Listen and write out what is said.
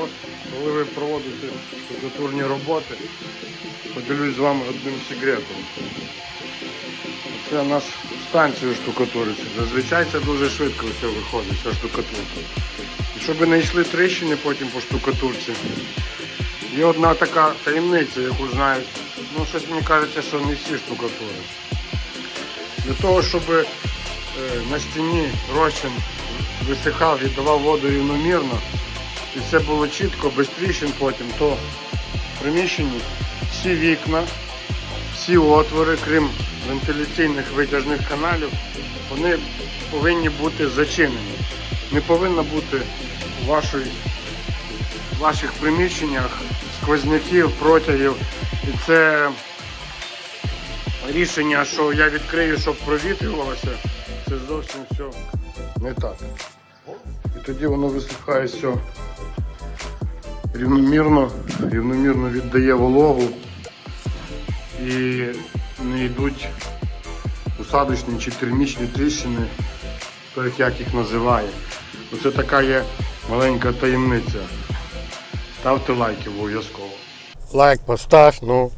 От, коли ви проводите штукатурні роботи, поділюсь з вами одним секретом. Це наш станцію штукатуриться. Зазвичай це дуже швидко все виходить, вся штукатурка. І щоб не йшли тріщини потім по штукатурці. Є одна така таємниця, яку знають. Ну, щось мені кажеться, що не всі штукатури. Для того, щоб на стіні розчин висихав і давав воду рівномірно, і все було чітко, без тріщин потім, то в приміщенні всі вікна, всі отвори, крім вентиляційних витяжних каналів, вони повинні бути зачинені. Не повинно бути у вашій, в ваших приміщеннях сквозняків, протягів. І це рішення, що я відкрию, щоб провітрювалося, це зовсім все не так. І тоді воно висихає все рівномірно, рівномірно віддає вологу і не йдуть усадочні чи термічні тріщини, то як їх називаю. Оце така є маленька таємниця. Ставте лайки обов'язково. Лайк постав, ну.